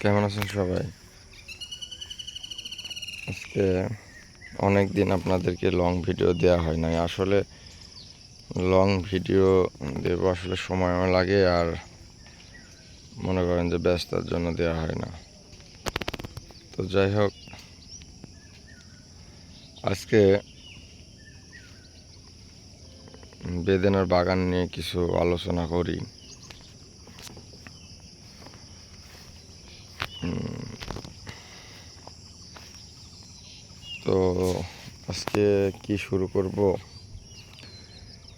কেমন আছেন সবাই? আজকে অনেক দিন আপনাদেরকে লং ভিডিও দেওয়া হয় নাই। আসলে লং ভিডিও দেব আসলে সময় লাগে আর মনে করেন যে ব্যস্ততার জন্য দেওয়া হয় না। তো যাই হোক, আজকে বেদেনার বাগান নিয়ে কিছু আলোচনা করি। তো আজকে কি শুরু করব?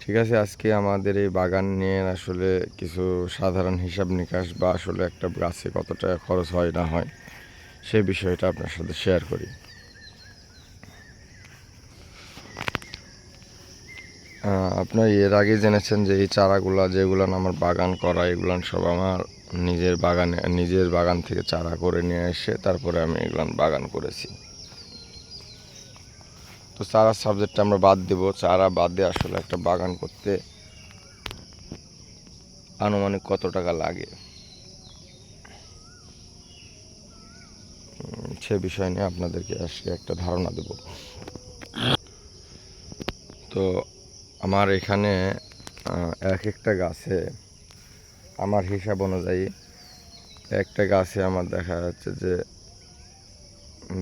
ঠিক আছে, আজকে আমাদের এই বাগান নিয়ে আসলে কিছু সাধারণ হিসাব নিকাশ বা আসলে একটা গাছে কত টাকা খরচ হয় না হয় সেই বিষয়টা আপনার সাথে শেয়ার করি। আপনার এর আগে জেনেছেন যে এই চারাগুলা যেগুলান আমার বাগান করা এগুলান সব আমার নিজের বাগানে, নিজের বাগান থেকে চারা করে নিয়ে এসে তারপরে আমি এগুলান বাগান করেছি। তো চারার সাবজেক্টটা আমরা বাদ দেব। চারা বাদ দিয়ে আসলে একটা বাগান করতে আনুমানিক কত টাকা লাগে? সে বিষয় নিয়ে আপনাদেরকে আজকে একটা ধারণা দেব। তো আমার এখানে এক একটা গাছে আমার হিসাব অনুযায়ী একটা গাছে আমার দেখা যাচ্ছে যে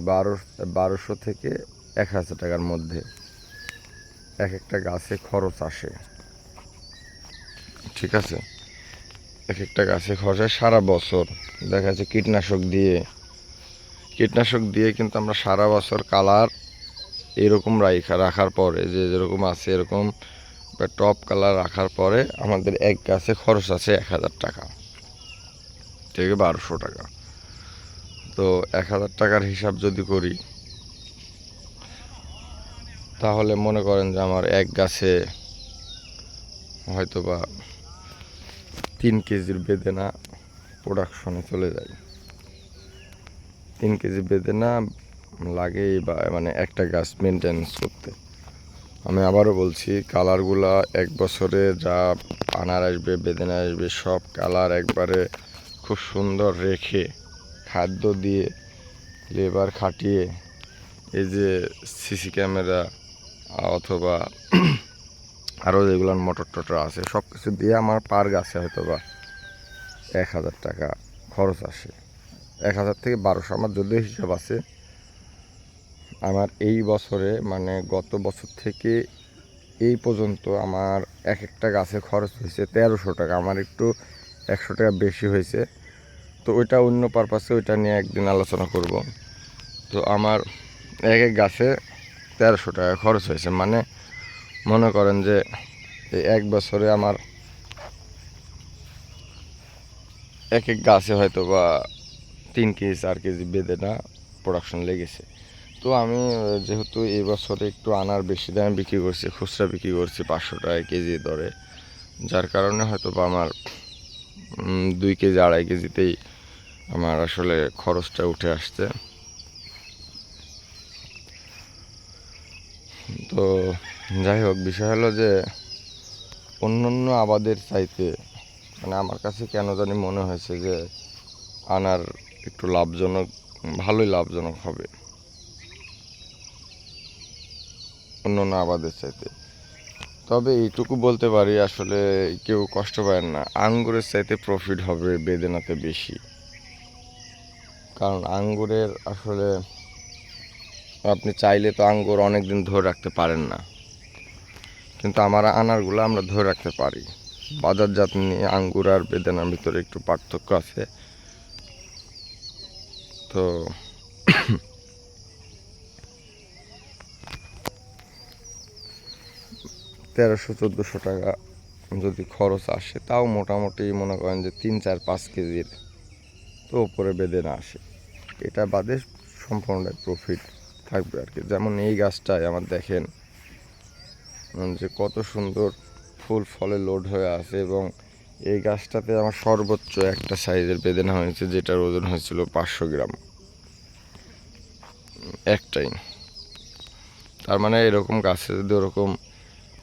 বারো, বারোশো থেকে এক হাজার টাকার মধ্যে এক একটা গাছে খরচ আসে। ঠিক আছে? এক একটা গাছে খরচ হয় সারা বছর। দেখা যাচ্ছে কীটনাশক দিয়ে। কীটনাশক দিয়ে কিন্তু আমরা সারা বছর কালার এরকম রাখা রাখার পরে, যে যেরকম আছে এরকম টপ কালার রাখার পরে আমাদের এক গাছে খরচ আছে এক হাজার টাকা থেকে বারোশো টাকা। তো এক হাজার টাকার হিসাব যদি করি তাহলে মনে করেন যে আমার এক গাছে হয়তো বা তিন কেজির বেদেনা প্রোডাকশনে চলে যায়। তিন কেজি বেদেনা লাগে বা মানে একটা গাছ মেনটেন্স করতে। আমি আবারও বলছি কালারগুলা এক বছরে যা আনার আসবে বেদেনা আসবে, সব কালার একবারে খুব সুন্দর রেখে খাদ্য দিয়ে লেবার খাটিয়ে, এই যে সিসি ক্যামেরা অথবা আরও যেগুলো মোটর টোটর আছে সব কিছু দিয়ে আমার পার গাছে হয়তো বা এক হাজার টাকা খরচ আসে। এক হাজার থেকে বারোশো আমার যদিও হিসাব আছে, আমার এই বছরে মানে গত বছর থেকে এই পর্যন্ত আমার এক একটা গাছে খরচ হয়েছে তেরোশো টাকা। আমার একটু একশো টাকা বেশি হয়েছে। তো ওইটা অন্য পারপাসে ওইটা নিয়ে একদিন আলোচনা করব। তো আমার এক এক গাছে তেরোশো টাকা খরচ হয়েছে। মানে মনে করেন যে এই এক বছরে আমার এক এক গাছে হয়তো বা তিন কেজি, চার কেজি বেদেনা প্রোডাকশন লেগেছে। তো আমি যেহেতু এই বছরে একটু আনার বেশি দামে বিক্রি করছি, খুচরা বিক্রি করছি পাঁচশো টাকা কেজি দরে, যার কারণে হয়তো বা আমার দুই কেজি, আড়াই কেজিতেই আমার আসলে খরচটা উঠে আসছে। তো যাই হোক, বিষয় হলো যে অন্য অন্য আবাদের চাইতে মানে আমার কাছে কেন জানি মনে হয়েছে যে আনার একটু লাভজনক, ভালোই লাভজনক হবে। অন্য অন্য আবাদের চাইতে। তবে এইটুকু বলতে পারি, আসলে কেউ কষ্ট পায় না। আঙ্গুরের চাইতে প্রফিট হবে বেদেনাতে বেশি। কারণ আঙ্গুরের আসলে আপনি চাইলে তো আঙ্গুর অনেক দিন ধরে রাখতে পারেন না। কিন্তু আমার আনারগুলো আমরা ধরে রাখতে পারি। বাজারজাত নিয়ে আঙ্গুর আর বেদানার ভিতরে একটু পার্থক্য আছে। তো তেরোশো, চোদ্দোশো টাকা যদি খরচ আসে, তাও মোটামুটি মনে করেন যে তিন, চার, পাঁচ কেজির তো ওপরে বেদেনা আসে। এটা বাদে সম্পূর্ণটাই প্রফিট থাকবে আর কি। যেমন এই গাছটায় আমার দেখেন যে কত সুন্দর ফুল ফলে লোড হয়ে আছে এবং এই গাছটাতে আমার সর্বোচ্চ একটা সাইজের বেদেনা হয়েছে, যেটার ওজন হয়েছিল পাঁচশো গ্রাম। একটাই। তার মানে এরকম গাছে যদি ওরকম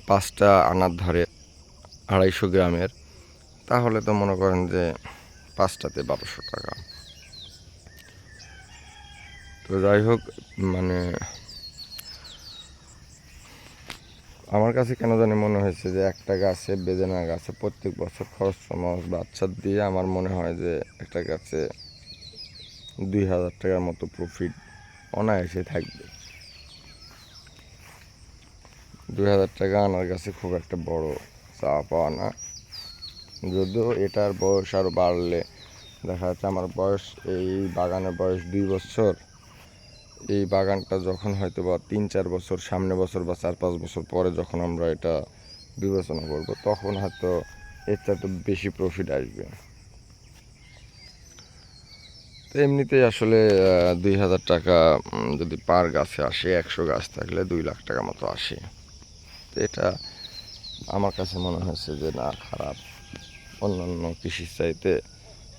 পাঁচটা আনার ধরে আড়াইশো গ্রামের, তাহলে তো মনে করেন যে পাঁচটাতে বারোশো টাকা। তো যাই হোক মানে আমার কাছে কেন জানি মনে হয়েছে যে একটা গাছে বেদেনা গাছে প্রত্যেক বছর খরচ সমাজ বাচ্চা দিয়ে আমার মনে হয় যে একটা গাছে দুই হাজার টাকার মতো প্রফিট অনায়াসে থাকবে। দুই হাজার টাকা আনার কাছে খুব একটা বড় চাওয়া পাওয়া না। যদিও এটার বয়স আরও বাড়লে দেখা যাচ্ছে আমার বয়স, এই বাগানের বয়স দুই বছর এই বাগানটা যখন হয়তো বা তিন চার বছর, সামনে বছর বা চার পাঁচ বছর পরে যখন আমরা এটা বিবেচনা করব, তখন হয়তো এর চাইতে বেশি প্রফিট আসবে। তো এমনিতেই আসলে দুই হাজার টাকা যদি পার গাছে আসে, একশো গাছ থাকলে দুই লাখ টাকা মতো আসে। তো এটা আমার কাছে মনে হয়েছে যে না, খারাপ। অন্যান্য কৃষির চাইতে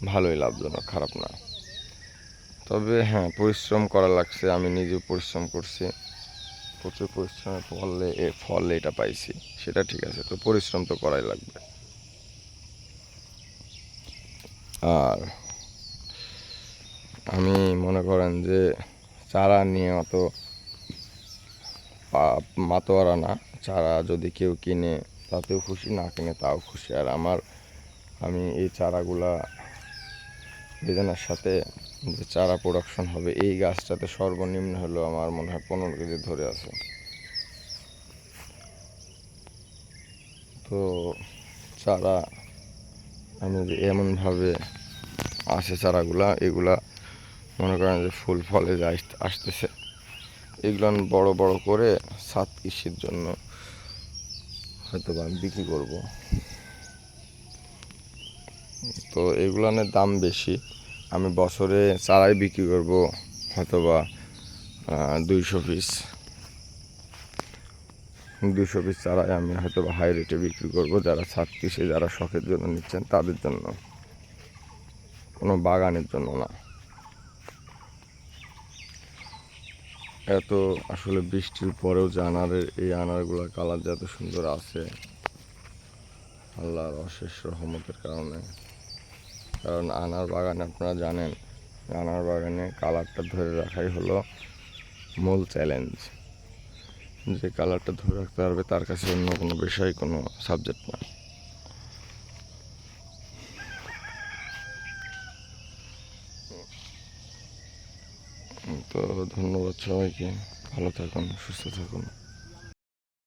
ভালোই লাভজনক, খারাপ না। তবে হ্যাঁ পরিশ্রম করা লাগছে, আমি নিজেও পরিশ্রম করছি। প্রচুর পরিশ্রমের ফলে, এ ফল এটা পাইছি, সেটা ঠিক আছে, তো পরিশ্রম তো করাই লাগবে। আর আমি মনে করেন যে চারা নিয়ে অত মাতোয়ারা না, চারা যদি কেউ কিনে তাতেও খুশি, না কিনে তাও খুশি। আর আমার, আমি এই চারাগুলা বেদনার সাথে যে চারা প্রোডাকশন হবে, এই গাছটাতে সর্বনিম্ন হলো আমার মনে হয় পনেরো কেজি ধরে আছে। তো চারা, আমি যে এমনভাবে আসে চারাগুলা, এগুলা মনে করেন যে ফুল ফলে যে আসতেছে, এগুলো আমি বড়ো বড় করে সাত কৃষির জন্য হয়তো বা আমি বিক্রি করব। তো এগুলানের দাম বেশি। আমি বছরে চারাই বিক্রি করব হয়তো বা দুইশো পিস দুশো পিস চারাই আমি হয়তো হাই রেটে বিক্রি করব, যারা ছাদ যারা শখের জন্য নিচ্ছেন, তাদের জন্য। কোনো বাগানের জন্য না। এত আসলে বৃষ্টির পরেও যে আনারের, এই আনারগুলোর কালার যে এত সুন্দর আছে, আল্লাহর অশেষ রহমতের কারণে। কারণ আনার বাগানে আপনারা জানেন, আনার বাগানে কালারটা ধরে রাখাই হলো মূল চ্যালেঞ্জ। যে কালারটা ধরে রাখতে পারবে তার কাছে অন্য কোনো বিষয়, কোনো সাবজেক্ট না। তো ধন্যবাদ সবাইকে। ভালো থাকুন, সুস্থ থাকুন।